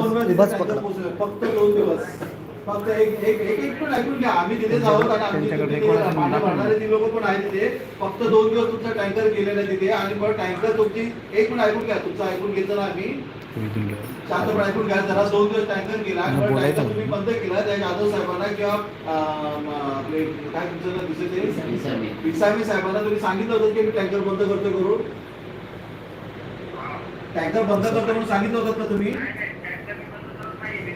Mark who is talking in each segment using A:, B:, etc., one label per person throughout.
A: बस
B: तिथे
A: पकडा.
B: फक्त दोन दिवस. फक्त एक एक एक एक पण ऐकून घ्या. आम्ही तिथे आणि आम्ही. भरणारे ती लोक पण आहेत तिथे. फक्त दोन दिवस तुमचा टँकर गेलेला तिथे आणि मग टँकर तुमची एक पण ऐकून घ्या. तुमचं ऐकून घेतलं ना आम्ही शांतपणे ऐकून घ्या. जरा दोन दिवस टँकर गेला टँकर तुम्ही बंद केला. त्या जाधव साहेबांना किंवा आपले काय तुमचं दिसत ते पिसामी साहेबांना तुम्ही सांगितलं होतं की मी टँकर बंद करतो करून टँकर बंद करतो म्हणून सांगितलं होतं का तुम्ही?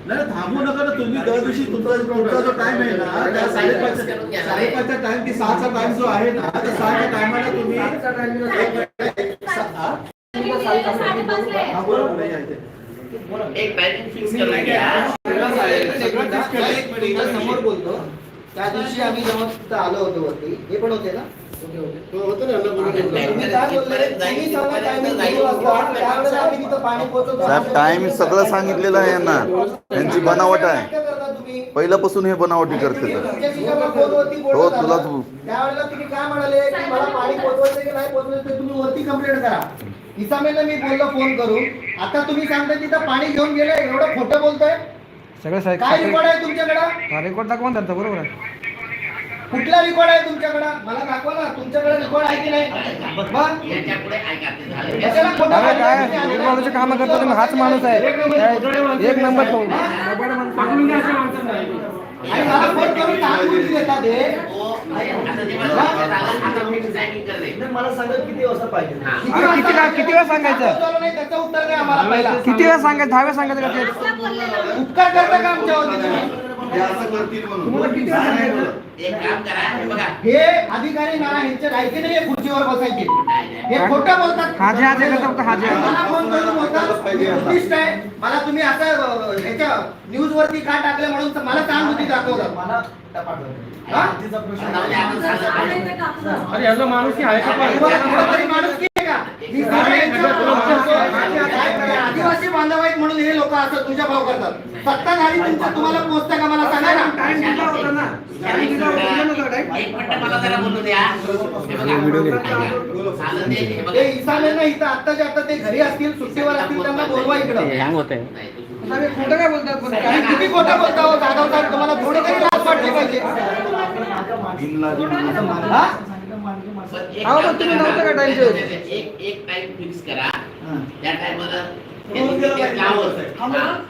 A: नाही
B: नाही, थांबू नका ना तुम्ही दर दिवशी तुमचा तुमचा जो टाइम आहे ना त्या साडेपाच साडेपाचचा टाइम की सहाचा टाइम जो आहे ना त्या सहाच्या टायमाला तुम्ही हा? हा, या इथे.
C: एक फिक्स
A: समोर बोलतो त्या दिवशी आम्ही जेव्हा तिथं आलो होतो वरती हे पण होते ना?
D: साहेब टाइम सगळं सांगितलेलं आहे यांना. त्यांची बनावट आहे. पहिल्यापासून हे बनावटी करते हो,
A: झालं.
D: तुलाच-
A: त्यावेळेला तुम्ही काय म्हणाले की मला पाणी पोहोचवायचं की नाही पोहोचवायचं ते तुम्ही वरती कंप्लेंट करा. इसामेला मी बोललो फोन करून. आता तुम्ही सांगताय तिथं पाणी घेऊन गेले एवढं खोटं बोलताय?
E: सगळं साहेब
A: काय रेकॉर्ड आहे तुमच्याकडं?
E: रेकॉर्ड दाखवा ना त्यांचा बरोबर आहे.
A: कुठला रेकॉर्ड आहे तुमच्याकडं? मला दाखवा ना तुमच्याकडे रेकॉर्ड आहे की नाही?
C: झालं
A: कशाला खोटं
E: अरे काय
A: तुम्ही?
E: काम करता तुम्ही हाच माणूस आहे. काय, एक नंबर तो
A: आणि मला फोन करून देतात हे?
C: मला
A: किती वाजता पाहिजे.
E: अरे किती का- किती वेळा सांगायचं?
A: झालं नाही त्याचं उत्तर द्या आम्हाला पहिला.
E: किती वेळा सांगायचं? दहा वेळा सांगायचं का ते?
A: उपकार करता का आमच्यावरती तुम्ही?
B: हे असं करतील म्हणून
E: तुम्हाला किती वेळा सांगायचं
C: एक काम करा हे बघा
A: हे अधिकारी ना ह्यांच्या लायकी नाही खुर्चीवर बसायचे हे खोटं बोलतात
E: हाजे हाजे करता हाजे.
A: मला फोन करून बोलतात आहे मला तुम्ही असं अं, ह्याच्या न्यूज वरती का टाकले म्हणून मला दाखवतात
F: मला
A: हा?
C: जाऊ दे, आपण सांगा.
E: अरे याचा माणूस की आहे का पण?
A: आहे का? ही? आदिवासी बांधव आहेत म्हणून हे लोक असं तुझ्या भाव करतात. सत्ताधारी तुमचं तुम्हाला पोहोचतं का मला सांगा ना?
E: टाइम दिला होता ना. टाइम दिला होता. दिला नव्हता का टाइम?
C: एक मिनिट मला जरा बोलू द्या. हे बघा ऐका. झालं ते हे बघा.
A: इसामेला इथं आत्ताच्या आता ते घरी असतील सुट्टीवर असतील त्यांना बोलवा इकडं.
E: खोटं काय बोलतात?
A: किती खोटं बोलता हो जाधव साहेब तुम्हाला थोडी तरी लाज वाटली पाहिजे.
E: अहो,
C: काम
E: पण तुम्ही नव्हतं का चे?
C: एक एक टाइम फिक्स करा त्या
B: पाहिजे.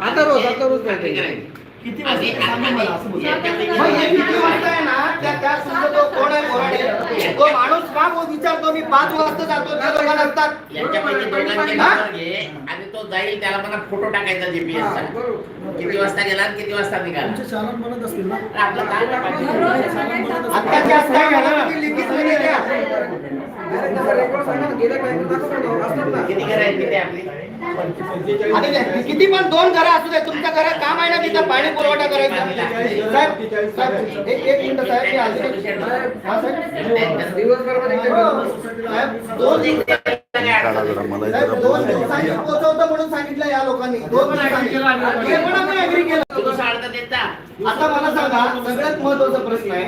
E: आता रोज, आता रोज करायचं.
A: किती वाजता सांगा मला असं बोला. मग हे किती वाजता आहे ना? त्या त्या तुमचा तो कोण आहे? बोराडे तो माणूस का? मग विचारतो मी पाच वाजता जातो त्या लोकांना असतात
C: यांच्यापैकी दोघांचे नंबर घे आणि तो जाईल त्याला मला फोटो टाकायचा जीपीएस
E: हा,
C: चा
E: बरोबर.
C: किती वाजता गेला आणि किती वाजता निघाला?
F: चालन म्हणत असतील ना?
C: आपलं काय?
A: तुम्ही लिखित द्या.
C: किती घर आहेत? किती आपली?
A: आणि किती पण दोन घरं असू दे तुमच्या घरात काम आहे ना तिथं पाणी पुरवठा करायचा. साहेब साहेब एक एक मिनिट साहेब मी दोन दिवसांनी पोहोचवतो म्हणून सांगितलं या लोकांनी. दोन दिवसांनी केलं? आता मला सांगा सगळ्यात महत्त्वाचा प्रश्न आहे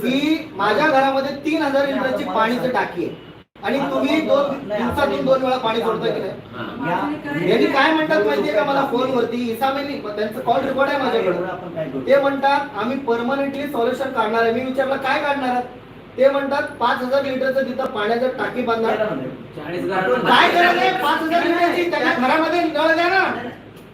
A: की माझ्या घरामध्ये तीन हजार लिटरची पाणीचं टाकी आहे. आणि तुम्ही दोन दिवसातून दोन वेळा पाणी सोडता की नाही? यांनी काय म्हणतात माहितीये का मला फोनवरती? इसामेनी त्यांचं कॉल रेकॉर्ड आहे माझ्याकडे. ते म्हणतात आम्ही परमनंटली सॉल्युशन काढणार आहे. मी विचारलं काय काढणार आहात? ते म्हणतात पाच हजार लिटरचं तिथं पाण्याचं टाकी बांधणार काय आहे पाच हजार लिटरची त्याच्या घरामध्ये नळ द्या ना.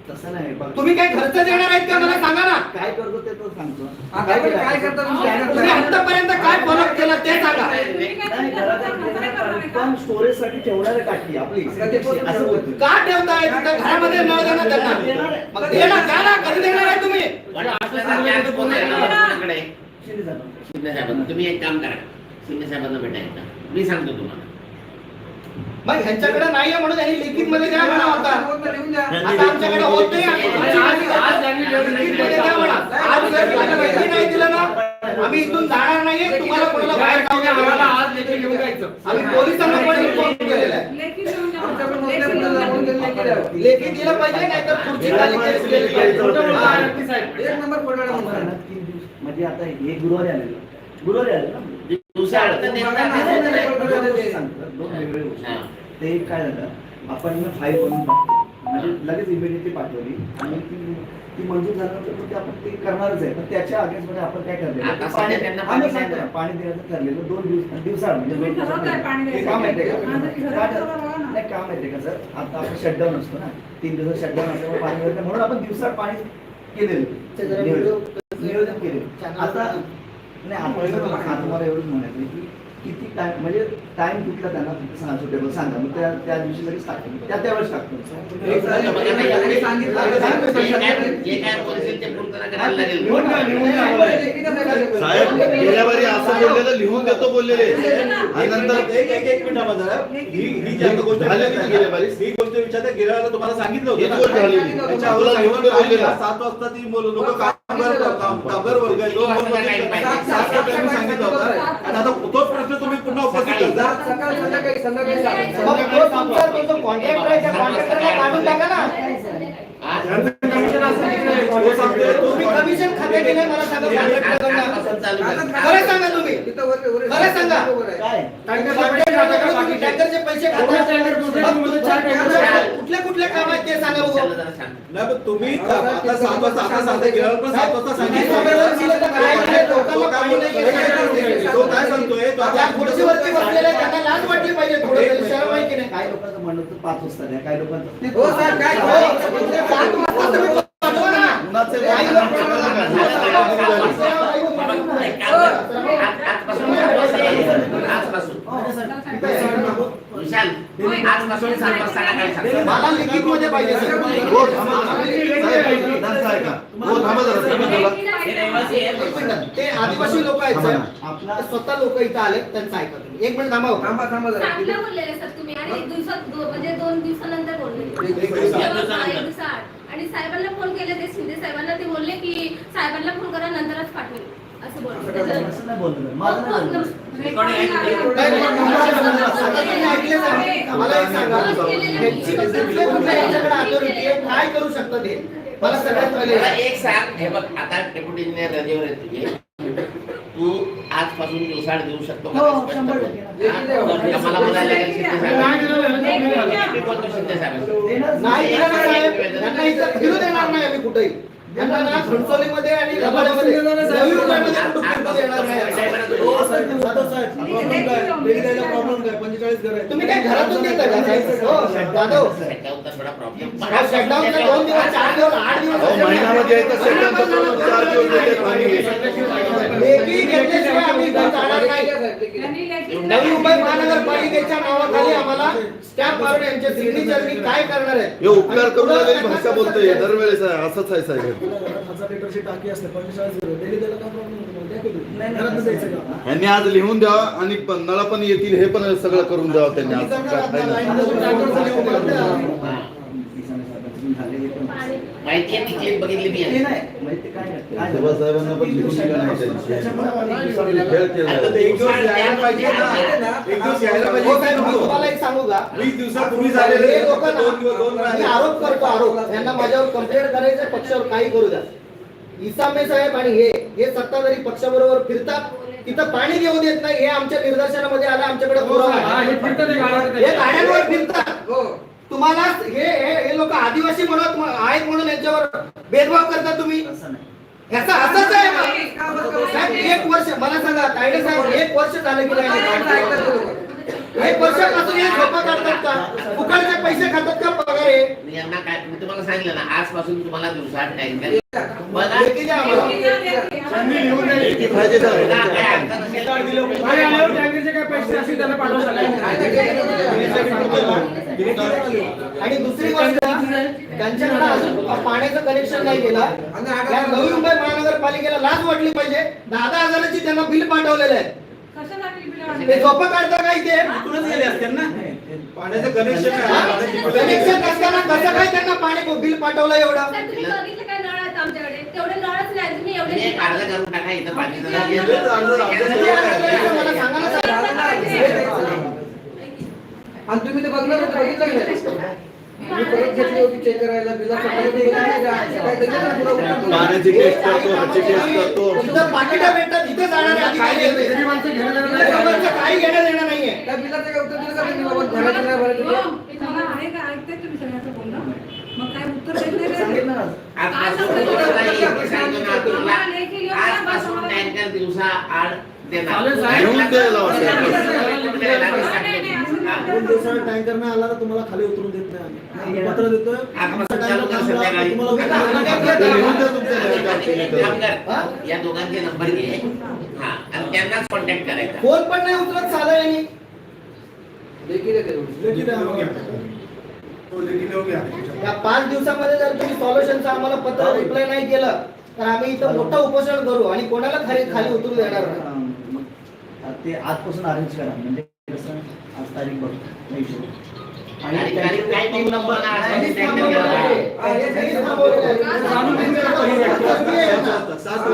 F: तसं नाही. बघ.
A: तुम्ही काय खर्च देणार आहेत का? मला सांगा ना.
F: काय करतो ते तो सांगतो.
E: पण काय करता तुम्ही? काय
A: तुम्ही? आतापर्यंत काय फरक केला ते सांगा.
F: नाही, घरात एक कन्फर्म स्टोरेजसाठी ठेवणारे टाकी आपली. असं बोलतो
A: का ठेवताय? तिथं घरामध्ये नळ देणार त्यांना. मग दे ना द्या ना कधी देणार आहे तुम्ही.
C: देणार.
F: शिंदे
C: साहेबांना तुम्ही एक काम करा. शिंदे साहेबांना भेटायचं. मी सांगतो तुम्हाला.
A: मग ह्यांच्याकडे नाहीये म्हणून त्यांनी लिखित मध्ये द्या म्हणा आता
E: द्या.
A: आता आमच्याकडे होत नाही नाही दिलं. ना आम्ही इथून जाणार नाहीये तुम्हाला कोणाला बाहेर. आम्ही पोलिसांना पण इन्फॉर्म केलेलं आहे.
E: लेखी
A: दिलं पाहिजे नाही तर पुढची खाली.
E: एक नंबर
F: म्हणजे आता हे गुरुवारी आलेलं. गुरुवारी आलेलं
C: देत.
F: ते एक काय झालं आपण ना फाईल बनवून म्हणजे लगेच इमिडिएटली पाठवली. आणि ती ती मंजूर झाल्यानंतर ते आपण ते करणारच आहे. पण त्याच्या अगेन्स्टमध्ये आपण काय ठरलेलं पाणी
C: द्यायचं.
F: ठरलेलं दोन दिवस दिवसाआड म्हणजे काम
G: हा, ना.
F: नाही काम माहितीये का सर आता आपण शटडाऊन असतो ना. तीन दिवस शटडाऊन असल्यामुळे पाणी वगैरे म्हणून आपण दिवसाआड पाणी केलेलं. नियोजन
A: चॅनल
F: आता नाही आपण तुम्हाला एवढंच म्हणायचं की किती टाइम म्हणजे टाइम कुठला त्यांना सांगा सुटेबल सांगा मग त्या त्या दिवशी लगेच टाकतो त्या त्यावेळेस टाकतो
C: काय काय
F: लिहून घ्या, लिहून घ्या.
E: लेखीचं नाही
D: साहेब गेल्या बारी असं बोललेलं लिहून देतो बोललेले आणि नंतर
B: एक एक एक मिनिट थांबा जरा. ही ही जी आता गोष्ट
D: झाली
B: विचारताय
D: किती गेल्या बारी?
B: ही गोष्ट विचारता गेल्या वेळेला तुम्हाला सांगितलं
D: गोष्ट
B: ना? त्याच्या अगोदर बोललेलं सात वाजता ती लोक काम- कामगार वर्ग आहे दोन वर्ग आहे. सात वाजता मी सांगितलं होतं आणि आता तोच प्रश्न तुम्ही पुन्हा उपस्थित करता
E: सात सकाळ संध्याकाळी संध्याकाळी सात.
A: मग तो तुमचा तो जो कॉन्ट्रॅक्टर आहे त्या कॉन्ट्रॅक्टरला काढून टाका ना
B: तो सांगतोय, तो
A: तुम्ही मला सांगा. खरं सांगा. तुम्ही. खरं सांगा.
E: आहे.
F: काय?
A: टँकरचे पैसे ते सांगा बघू.
C: सांग.
B: नाही पण तुम्ही आता सात वाजता आता सांगता गेल्या वेळेला पण सात वाजता
A: तुम्ही
B: सांगितलं
A: सभेवर दिलं तर काय
B: तो काय काय सांगतोय
A: खुर्चीवरती बसलेले त्यांना लाज वाटली पाहिजे थोडं. तरी शरम आहे की नाही?
F: काही लोकांचं म्हणणं पाच वाजता द्या. काही लोकांचं
E: हो साहेब काय
A: हो, म्हणजे सात वाजता तुम्ही पाठवा ना.
D: कुणाचे
A: काही लोक पाठवा ना.
C: एक काम कर. आज- आजपासून आजपासून विशाल आजपासून सात वाजता काय सांग
A: मला लिखित मध्ये पाहिजे सर.
D: हो थांबा जरा.
A: ते आदिवासी लोक आहेत सर.
F: आपला
A: स्वतः लोक इथं आले त्यांचं ऐका तुम्ही एक मिनिट थांबा हो.
E: थांबा थांबा जरा
G: चांगलं बोललेले सर तुम्ही आणि एक दिवसात दो- म्हणजे दोन दिवसानंतर बोलले. आणि साहेबांना फोन केले ते शिंदे साहेबांना ते बोलले की साहेबांना फोन करा नंतरच पाठवेल असं?
A: काय करू शकतं ते? मला सगळ्यात
C: मला
A: पहिले
C: एक सांग. हे बघ आता डेप्युटी इंजिनियर रजेवर आहे तुझे. तू आजपासून दिवसाड देऊ शकतो का?
F: हो,
C: मला बोलायला शिंदे साहेब
A: नाही फिरू देणार नाही आम्ही कुठेही. त्यांना ना घणसोलीमध्ये आणि नवी मुंबईमध्ये कुठं फिरू देणार नाही.
B: हो, साहेब, जाधव साहेब, problem काय? डेली द्यायला problem काय? 45 घर आहे.
A: तुम्ही काय घरातून देता का? साहेब? हो जाधव.
C: शटडाऊनचा थोडा प्रॉब्लेम
A: हा, shutdownचा दोन दिवस चार दिवस आठ दिवस
D: अहो, महिन्यामध्ये यायचं shutdown तर दोन चार दिवस देतात पाणी.
A: लेखी घेतल्याशिवाय आम्ही इथं जाणार नाही. नवी मुंबई महानगरपालिकेच्या नावाखाली आम्हाला स्टॅम्प मारून यांच्या सिग्नेचरनी काय करणार आहे?
D: हे उपकार करून लागली भाषा बोलतोय. दरवेळेस आहे, असंच आहे साहेब.
H: हजार लिटरची टाकी असते पंचेचाळीस लिटर डेली द्यायला काय प्रॉब्लेम होतो मग द्या की तुम्ही.
F: नाही,
H: घरातनं
F: नाही.
H: द्यायचं का?
D: यांनी आज लिहून द्यावा आणि प- नळा पण येतील हे पण सगळं करून द्यावं त्यांनी आज काय फायदा.
C: माहिती आहे ती क्लिप बघितली मी
F: ते
C: आहे.
F: नाही. ते काय काय
D: सभा साहेबांना पण लिहून दिलं नाही त्यांची.
F: त्याच्यामुळे आपण
D: खेळ केला.
B: आता ते एक दिवस यायला पाहिजे ना. एक दिवस यायला पाहिजे.
A: हो साहेब, मी तुम्हाला एक सांगू का?
B: वीस दिवसापूर्वी झालेले
A: हे लोक
B: फक्त दोन दिवस दोन
A: मी
B: वेळा.
A: आरोप करतो आरोप. यांना माझ्यावर कंप्लेंट करायचं पक्षावर काही करू द्या. इसामे साहेब आणि हे हे सत्ताधारी पक्षाबरोबर फिरतात. तिथं पाणी घेऊन येत नाही. हे आमच्या निदर्शनामध्ये आलं आमच्याकडे पुरावा आहे. हे गाड्यांवर फिरतात.
E: हो.
A: तुम्हाला हे हे लोक आदिवासी म्हणत आहेत म्हणून यांच्यावर भेदभाव करता तुम्ही?
F: असं नाही.
A: ह्याचा असंच आहे? साहेब एक वर्ष मला सांगा तायडे साहेब एक वर्ष झालं की एक वर्षापासून हे झोपा काढतात का? फुकटचे पैसे खातात का पगार? आहे
C: मी यांना काय मी तुम्हाला सांगितलं ना आजपासून तुम्हाला दिवसात
A: द्या आम्हाला.
G: लिहून
D: किती फायदेशीर आहे
C: तुला काय अडचण असेल. तर
E: पाणी आल्यावर टँकरचे काय पैसे असतील
A: आणि दुसरी गोष्ट त्यांच्याकडे अजून पाण्याचं कनेक्शन नाही केलं या नवी मुंबई महानगरपालिकेला लाच वाटली पाहिजे. दहा दहा हजाराची त्यांना बिल पाठवलेलं आहे. झोपं काढता का इथे?
B: पाण्याचं कनेक्शन
A: कनेक्शन नसताना कसं काय त्यांना पाणी बिल पाठवलं एवढं? ना.
E: आणि तुम्ही ते बघणार होते बघितलं? मी परत घेतली होती चेक करायला बिलाचं परत ते काय त्याच्यात ना पुढं उलटं
D: पाण्याची टेस्ट करतो ह्याची टेस्ट करतो.
A: तिथं पाकिटं भेटतात तिथे जाणारे
E: घेणं देणं नाही.
A: त्याच्यावरचं काही घेणं देणं नाहीये.
E: त्या बिलाचं काय उत्तर दिलं का तुम्ही? बाबा भरायचं नाही भरायचं सांगितलं
C: दिवसा आड देणार.
H: दोन दिवसाला टँकर नाही आला तर तुम्हाला खाली उतरून देत नाही. पत्र देतोय.
C: या दोघांचे नंबर घे हा आणि त्यांनाच कॉन्टॅक्ट करायचा.
A: फोन पण नाही उचलत साधं यांनी
E: देखील आहे ते.
H: लेखी द्या आम्हाला. तो लेखी देऊन घ्या.
A: या पाच दिवसामध्ये जर तुम्ही सॉल्युशनचं आम्हाला पत्र रिप्लाय नाही केलं तर आम्ही इथं मोठं उपोषण करू आणि कोणाला खाली खाली उतरू देणार नाही.
F: ते आजपासून अरेंज करा. म्हणजे तारीख नाही.
A: आहे. आहे.
B: सात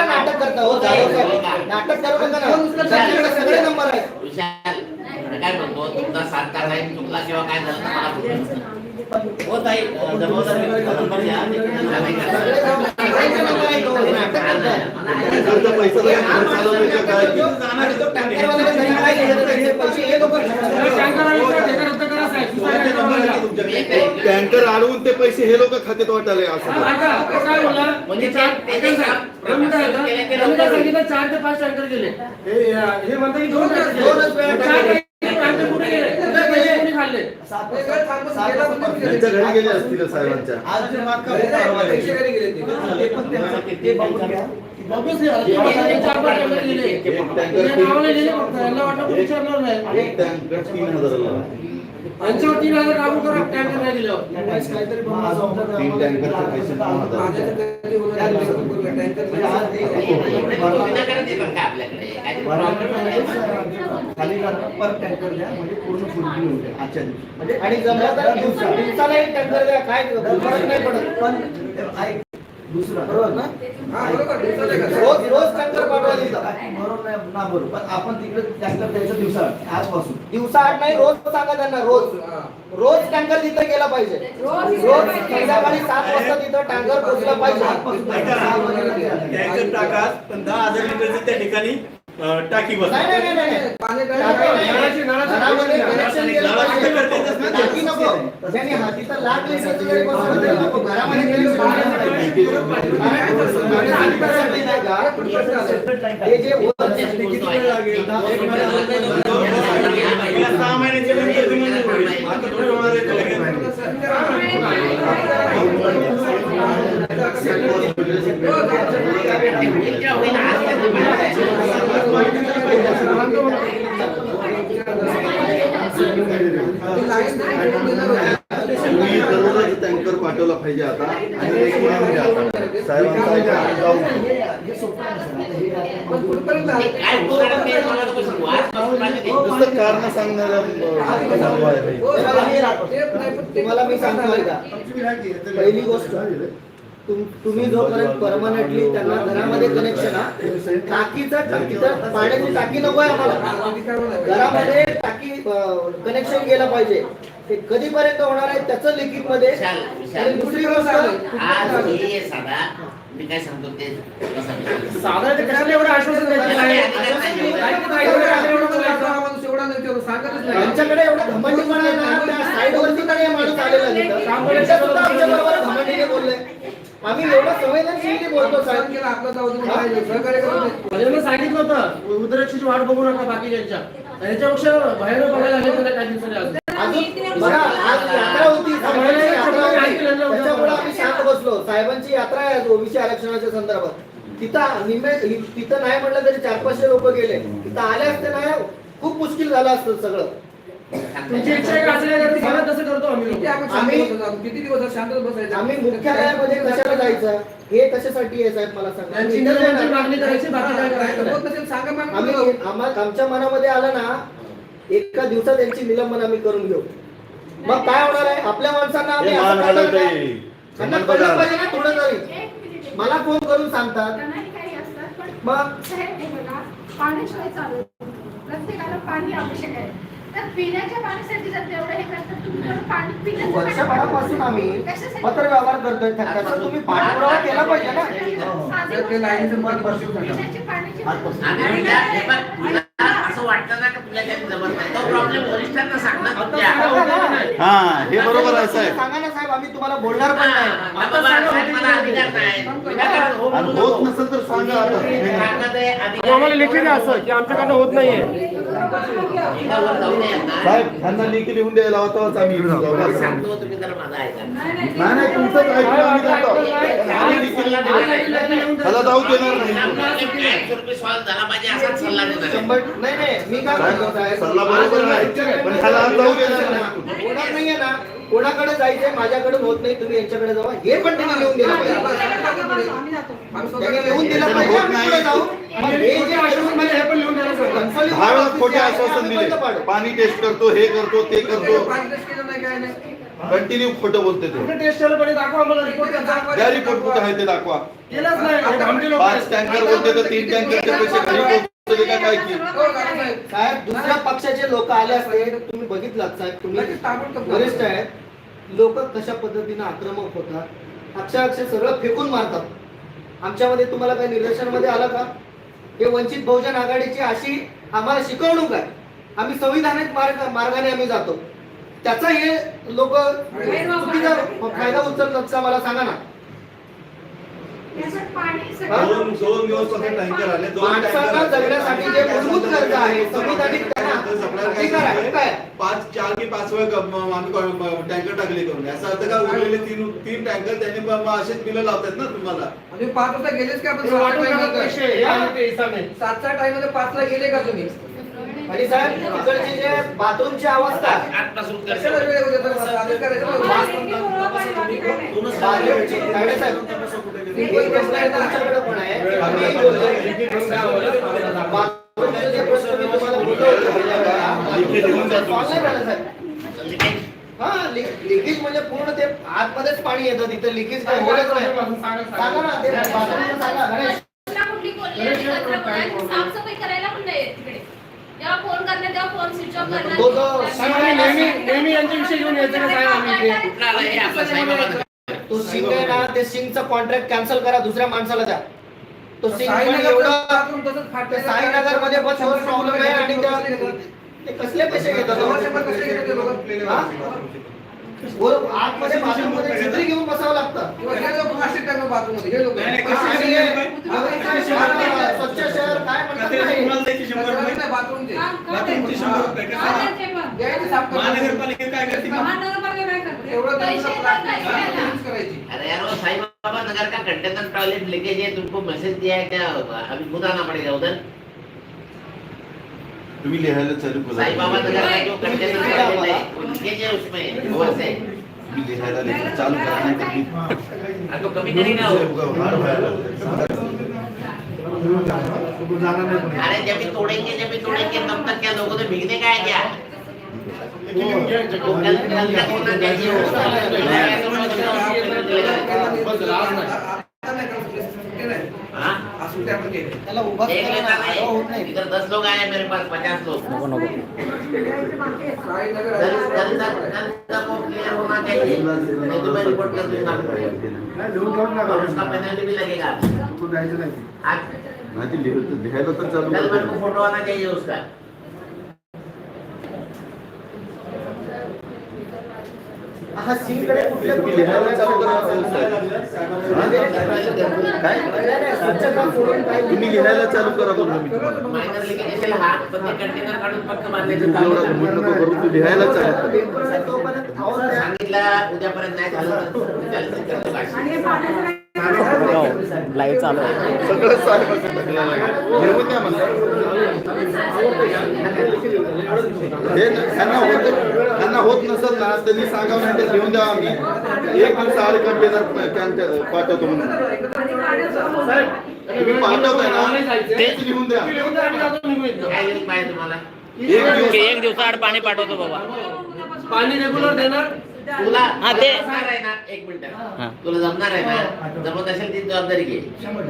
A: नाटक करता हो? नाटक सगळे नंबर आहेत.
C: विशाल काय म्हणतो? तुमचा सातचा टाइम चुकला किंवा काय झालं तर मला बोला. हो ताई अं, जबाबदारी नंबर द्या. नाही का?
A: सगळ्यांचे नंबर आहेत हो. हे नाटक करताय.
D: टँकरचा पैसा नाही, घर चालवण्याचं काय
A: जो टँकरवाल्याला घरी काय दिलं त्याचे पैसे हे लोकं
C: मी एक तारीख-
D: टँकर अडवून ते पैसे हे लोक खात्यात वाटाले असं
C: म्हणजे ते- ते- ते काम प्रशासन केले ते लवकर होईल.
E: चार ते पाच टँकर गेले हे हे म्हणतात की दोन टँकर
A: दोनच
E: घर गेला
D: असतील साहेबांच्या
F: आज
E: पैसे घरी गेले ते.
F: ते पण त्यांचं- ते बघून घ्या.
D: एक टँकर एक टँकर तीन हजाराला
E: यांच्यावर तीन हजार लागू करा टँकर नाही दिल्यावर
D: तीन टँकरचे पैसे हजार.
E: टँकर
F: म्हणजे. खाली पर द्या म्हणजे पूर्ण फुलफिल होऊ द्या आजच्या दिवशी म्हणजे
A: आणि जमलं तर दिवसा- दिवसाला एक टँकर द्या काय फरक नाही पडत
F: पण दुसरा.
A: बरोबर ना?
E: हा.
A: रोज रोज टँकर
F: बरोबर नाही ना बरोबर. पण आपण तिकडे टँकर द्यायचं दिवसा आजपासून.
A: दिवसा आठ नाही रोज सांगा त्यांना रोज.
E: हा.
A: रोज टँकर तिथं गेला पाहिजे. रोज संध्याकाळी सात वाजता तिथं टँकर पोहोचला पाहिजे.
B: टँकर टाका पण दहा हजार लिटरची त्या ठिकाणी टाकी बस
A: हा हे.
B: सहा महिन्याच्या नंतर. आता थोडं होणार आहे
D: टँकर पाठवला पाहिजे आता आणि एक मिळून आता. साहेबांचा जाऊ.
C: ते मला
D: कारण सांगणारं
A: तुम्हाला मी सांगतो पहिली गोष्ट तुम्ही जोपर्यंत परमनंटली त्यांना घरामध्ये कनेक्शन टाकीचं टाकीचं पाण्याची टाकी नको आहे आम्हाला. घरामध्ये टाकी कनेक्शन गेलं पाहिजे. ते कधीपर्यंत होणार आहे त्याचं लिखित मध्ये. दुसरी गोष्ट
C: आज हे साधा मी काय सांगतो ते कसं
E: साधारण कशाला एवढं आश्वासन एवढं हा.
A: त्यांच्याकडे ना त्या साईड वरती कडे माणूस आलेला आमच्या बरोबर घमंडीने बोलले. आम्ही एवढं संवेदनशील बोलतो साहेब.
I: सांगितलं होतं उद्रक्षाची वाट बघू नका बाकीच्या त्याच्यापेक्षा बाहेर बघायला आले. काही दिवसांनी
A: शांत बसलो. साहेबांची यात्रा आहे ओबीसी आरक्षणाच्या संदर्भात. तिथं निम्मे तिथं नाही म्हटलं तरी चार पाचशे लोक गेले. तिथं आले असते नाही खूप मुश्किल झालं असतं सगळं.
E: तुमची इच्छा आहे का असं सांगा तसं करतो आम्ही किती दिवस शांत बसायचं?
A: आम्ही मुख्यालयामध्ये कशाला जायचं? हे कशासाठी आहे साहेब मला सांगा.
E: त्यांची
A: आम्ही इथं
E: निर्णयाची
A: जाणार.
E: मागणी करायची बाकी काय करायचं? होत नसेल सांगा मग
A: आम्ही
E: आम्ही
A: आम्हा- आमच्या मनामध्ये आलं ना एका दिवसात त्यांची निलंबन आम्ही करून घेऊ. मग काय होणार आहे? आपल्या माणसांना आम्ही
D: हे
A: असं
D: मान
A: करणार
D: घालवत
A: काय?
D: आहे.
A: त्यांना
D: सन्मान
A: कळलं
D: बघा.
A: पाहिजे ना थोडं तरी.
G: एक मिनिट
A: मला फोन करून सांगतात.
G: त्यांनाही काही असतात पण
A: मग?
G: साहेब हे बघा पाण्याशिवाय चालू प्रत्येकाला पाणी आवश्यक आहे. तर पिण्याच्या पाण्यासाठी जर तेवढं हे करतात. तुम्ही तेवढं पाणी पिण्याचं पाणी-
A: वर्षभरापासून आम्ही
G: कशासाठी?
A: पत्र व्यवहार करतोय त्याचा तुम्ही पाठपुरावा केला पाहिजे ना?
G: साधी
E: ते-
G: गोष्ट
E: पण
G: आहे.
E: बसून टाका.
G: पिण्याची पाण्याची
C: आणि तुला हे बघ, तुला असं वाटतं ना का तुला काही जमत नाही तो प्रॉब्लेम वरिष्ठांना सांगणं तुमच्या
D: हा हे बरोबर आहे साहेब.
A: सांगा ना. आम्ही तुम्हाला बोलणार पण नाही.
C: नाही. हो
D: होत. नसेल तर सांगा
I: आम्हाला
C: आहे.
I: लेखी द्या असं की आमच्याकडनं होत नाहीये.
D: साहेब त्यांना लेखी लिहून द्यायला होताच आम्ही. नाही नाही तुमचंच ऐकलं आम्ही जातो. आम्ही लेखी लिहून देऊ. त्याला जाऊ देणार नाही.
A: शंभर नाही नाही मी काय म्हणतो साहेब?
D: सल्ला बरोबर आहे. पण ह्याला जाऊ देणार नाही.
A: होणार नाहीये ना. कोणाकडे जायचंय माझ्याकडे होत नाही तुम्ही यांच्याकडे जावा. हे पण त्यांनी लिहून दिलं पाहिजे. लिहून दिलं पाहिजे आम्ही पुढे जाऊ. मग हे जे आश्वासन म्हणजे हे पण लिहून द्यायला सांगा. कन्सल्टिंग
D: दहा वेळा
A: ऑफिसचे
D: खोटे
A: आहे,
D: आश्वासन
A: आम्ही
D: दिले.
A: बंद पाडू.
D: पाणी टेस्ट करतो हे करतो ते करतो. कंटिन्यू खोटं बोलते ते.
E: कुठे टेस्ट केलं पाहिजे दाखवा आम्हाला रिपोर्ट.
D: द्या रिपोर्ट कुठं आहे ते दाखवा.
E: केलंच नाही. हे भामटे लोक
D: पाच टँकर बोलते तर तीन टँकरचे पैसे घरी
E: साहेब.
A: साहेब दुसऱ्या पक्षाचे लोक आले असते तुम्ही बघितलात साहेब तुम्ही वरिष्ठ आहेत. लोक कशा पद्धतीने आक्रमक होतात? अक्षरशः सगळं फेकून मारतात. आमच्यामध्ये तुम्हाला काही निदर्शनामध्ये आलं का? हे वंचित बहुजन आघाडीची अशी आम्हाला शिकवणूक आहे. आम्ही संविधानिक मार्ग मार्गाने आम्ही जातो. त्याचा हे लोक फायदा उचलतात. मला सांगा ना
G: याच्यात पाणी
A: हा?
G: सगळं
B: दोन दोन दिवस फक्त टँकर आले दोन
A: माणसाला जगण्यासाठी जे मूलभूत गरजा आहे संविधानिक त्यांना अधिकार आहे काय
B: पाच चार की पाच वेळा टँकर टाकले करून याचा अर्थ काय उरलेले तीन तीन टँकर त्यांनी असेच बिलं लावतात ना तुम्हाला
E: म्हणजे पाच वाजता गेलेच का आपण
I: हे
E: सात
I: हे
E: सात टाइममध्ये पाचला गेले का तुम्ही
A: आणि साहेब तिकडची जे बाथरूमची अवस्था
C: आजपासून
A: हे
C: लिकेज.
A: हा म्हणजे पूर्ण ते आतमध्येच पाणी येतं तिथं लिकेज काय होतच नाही सांगा. ना ते सांगा गणेश.
G: साफसफाई करायला पण नाही तिकडे. जेव्हा फोन करणार तेव्हा फोन स्विच ऑफ करणार.
A: तो सिंग आहे ना ते सिंगचा कॉन्ट्रॅक्ट कॅन्सल करा दुसऱ्या माणसाला द्या. तो सिंग. साईनगरमध्ये पण तोच प्रॉब्लेम आहे आणि ते कसले पैसे घेतात? वर आतमध्ये bathroom मध्ये छत्री घेऊन बसावं लागतं.
E: किंवा हे लोक प्लास्टिक टाकलं bathroom मध्ये. हे लोक.
A: आणि हे अमेरिका शहर, स्वच्छ शहर काय म्हणतात?
E: कचरा नाही. चे. द्यायचं साफ करायची.
C: अरे यार वो साईं बाबा नगर का कंटेनर टॉयलेट लीकेज है तुमको मैसेज दिया है क्या? अभी खुद आना पड़ेगा उधर।
D: तुम्ही लिहायला चालू करा
C: साईं बाबा नगर का जो कंटेनर टॉयलेट है वो लीकेज है उसमें वो से
D: तुम्ही लिहायला लिहायला चालू करा नाही तर मी
C: तो कभी
D: हार व्हायला.
C: अरे जब भी तोड़ेंगे जब भी तोड़ेंगे तब तक क्या लोगों ने भीगने का है क्या वो कल कल तक होना चाहिए वो।
A: त्याला उभा होत
C: नहीं. इधर दस लोग आए मेरे पास पचास लोग
E: साईनगर
C: कल कल तक कल तक वो क्लियर होना चाहिए नहीं तो मैं रिपोर्ट कर दूंगा उसका पेनल्टी भी लगेगा आज
D: नाही. ते चालू
C: फोटो आना चाहिए उसका
A: हा कुठल्या
D: तुम्ही लिहायला चालू करा म्हणून मी तुम्हाला. करू, तू लिहायला चालू.
C: सांगितलं नाही झालं.
J: लाईव्ह चालू आहे.
D: सगळं साहेबांकडे होत नसत ना त्यांनी सांगावं नाही तर घेऊन द्या आम्ही. एक दिवस आड कंटेनर पाठवतो म्हणून. तुम्ही पाठवताय ना लिहून द्या. एक दिवस
J: दिवसाआड पाणी पाठवतो बाबा.
I: पाणी रेग्युलर देणार?
C: तुला
J: हा, ते-
C: जमणार आहे ना? एक मिनिट.
J: हा.
C: तुला जमणार आहे ना? जमत असेल ती जबाबदारी घे.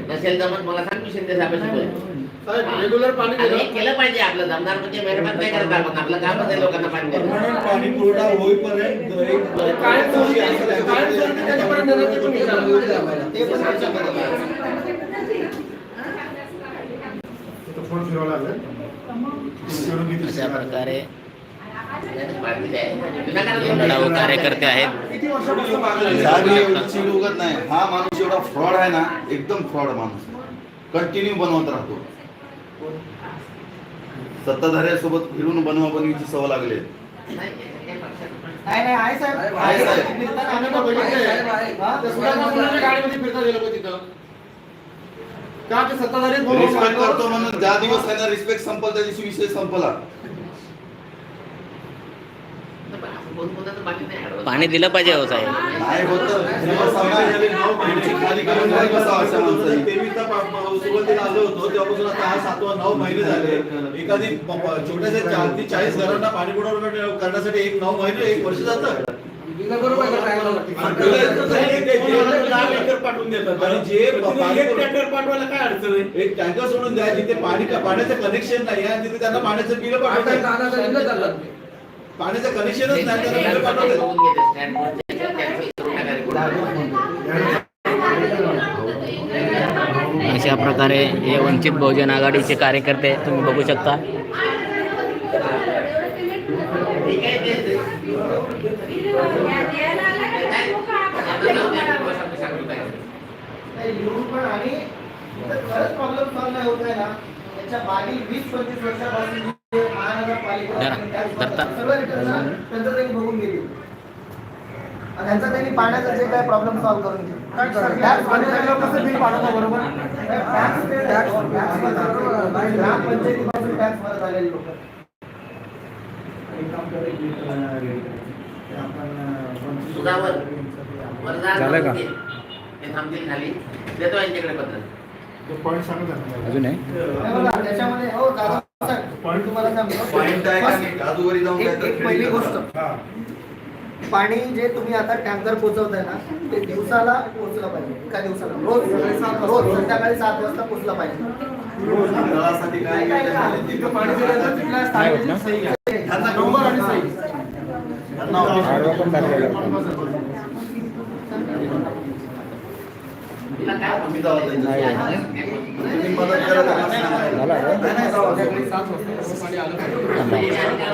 C: नसेल जमत मला सांग तू शिंदे.
I: साहेब रेग्युलर पाणी
C: केलं पाहिजे आपलं. जमणार म्हणजे मेहरबान नाही करत आपण? आपलं काम आहे लोकांना पाणी
B: म्हणून पाणी पुरवठा होईपर्यंत
I: काय.
J: अशा प्रकारे कार्यकर्ते आहेत.
D: नाही. हा माणूस एवढा फ्रॉड आहे ना एकदम फ्रॉड माणूस. कंटिन्यू बनवत राहतो. सत्ताधाऱ्यासोबत फिरून बनवा बनवीची सवय लागली आहे.
A: नाही नाही आहे साहेब
D: आहे साहेब.
A: फिरताना आम्ही
I: आम्ही
A: पण
I: बघितलंय.
A: बघितलंय. हा,
I: त्या
A: तसं
I: सुधाकर
A: काय
I: मुलाच्या गाडीमध्ये फिरता गेलं पाहिजे तिथं का ते सत्ताधारी बोलून
D: रिस्पेक्ट
I: सांगतो.
D: करतो म्हणून ज्या दिवस त्यांना रिस्पेक्ट संपल त्या दिवशी विषय संपला
C: असं बोलून बोलता तर बाकी नाही अडवत.
J: पाणी दिलं पाहिजे हो साहेब
D: नाही होत दिवस
B: सुरुवातीला आलो होतो तेव्हापासून आता हा सातवा नऊ महिने झाले. एखादी छोट्याशा चार ते चाळीस घरांना पाणी पुरवठा करण्यासाठी एक नऊ महिने एक वर्ष जातं. एक टँकर सोडून द्या जिथे पाणी पाण्याचं कनेक्शन नाही आहे आणि तिथे त्यांना पाण्याचं बिल
I: आता
B: पाठवतात. पाण्याचं कनेक्शनच नाही त्यांना
C: Stand
B: बिल
C: वर
B: पाठवतात
C: बघून घेते, stand वर. cancel करून टाका report.
J: अशा प्रकारे हे वंचित बहुजन आघाडीचे कार्यकर्ते तुम्ही बघू शकता.
A: महानगरपालिका
J: धरा,
A: आणि tax
J: धरता.
A: सगळं return ना, त्यांचं त्यांनी बघून घेतील आणि त्यांचा त्यांनी पाण्याचा जे काय प्रॉब्लेम सॉल्व्ह करून टॅक्स ग्रामपंचायतीपासून टॅक्स भरत आलेले लोक.
J: झालं का? अजून
A: हे त्याच्यामध्ये हो मी तुम्हाला सांगतो.
D: पॉइंट आहे का नाही? काजूवरी जाऊन
A: एक
D: काय तर
A: एक पहिली गोष्ट. पाणी जे तुम्ही आता टँकर पोहोचवताय ना ते दिवसाला पोहोचलं पाहिजे. एका दिवसाला. रोज रोज संध्याकाळी सात वाजता पोहोचलं पाहिजे.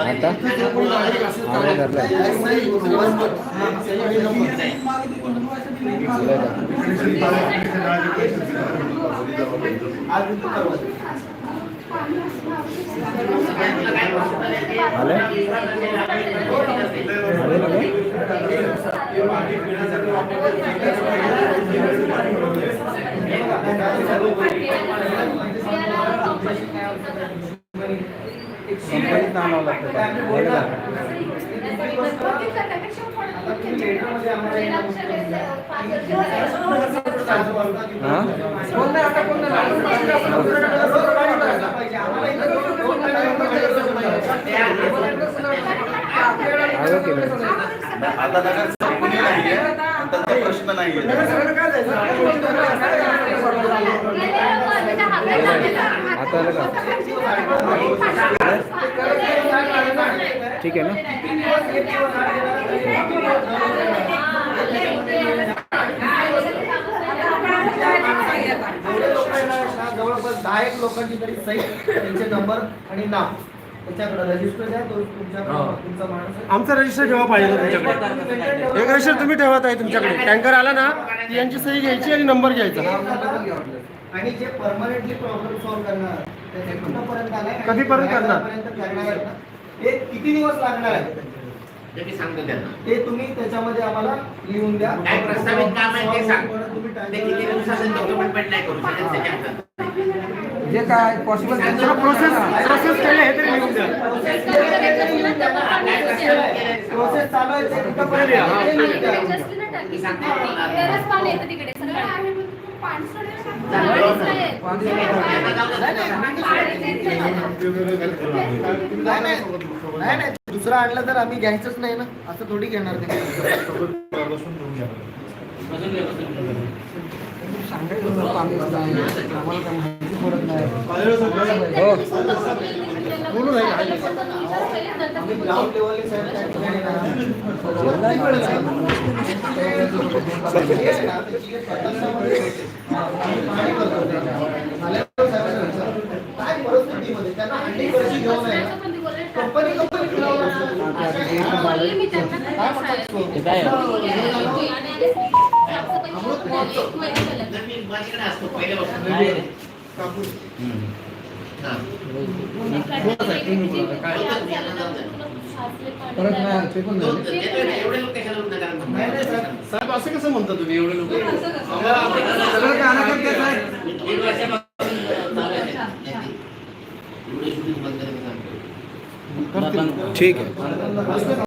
J: आता आवाज धरला
A: आज इथं परवा.
J: आले आले ना गे?
A: कंपनीत आणावं लागतं. आता
J: हा
D: नगर संपली नाहीये प्रश्न नाहीये
J: आता आलं का ठीक आहे ना?
A: जवळपास दहा एक लोकांची तरी सही त्यांचे नंबर आणि नाव त्याच्याकडे रजिस्टर द्या तो तुमच्या तुमचा माणूस आहे.
I: आमचं रजिस्टर ठेवा पाहिजे तुमच्याकडे. एक रजिस्टर तुम्ही ठेवत आहे तुमच्याकडे. टँकर आला ना की यांची सही घ्यायची आणि नंबर घ्यायचा.
A: पण. आणि जे परमनंटली प्रॉब्लेम सॉल्व्ह करणार
I: कधीपर्यंत करणार?
A: हे किती दिवस लागणार आहे?
C: ते मी सांगतो त्यांना.
A: ते तुम्ही त्याच्यामध्ये आम्हाला लिहून द्या.
C: काय प्रस्तावित काम आहे ते सांग. ते किती दिवसाचं डॉक्युमेंट नाही करू शकत
E: जे काय पॉसिबल
I: प्रोसेस प्रोसेस केले हे तरी लिहून द्या.
A: प्रोसेस चालू आहे ते
G: पाणी नाही
A: दुसरं आणलं तर आम्ही घ्यायचंच नाही ना. असं थोडी घेणार ते.
E: सांगायचं आम्हाला काय माहिती पडत नाही
A: ग्राउंड साहेब काय परिस्थितीमध्ये त्यांना हंडी घेऊन आहे कंपनी कंपनी
E: परत नाही
A: साहेब
B: असं कसं म्हणता तुम्ही एवढे लोक
E: सगळं
D: ठीक आहे.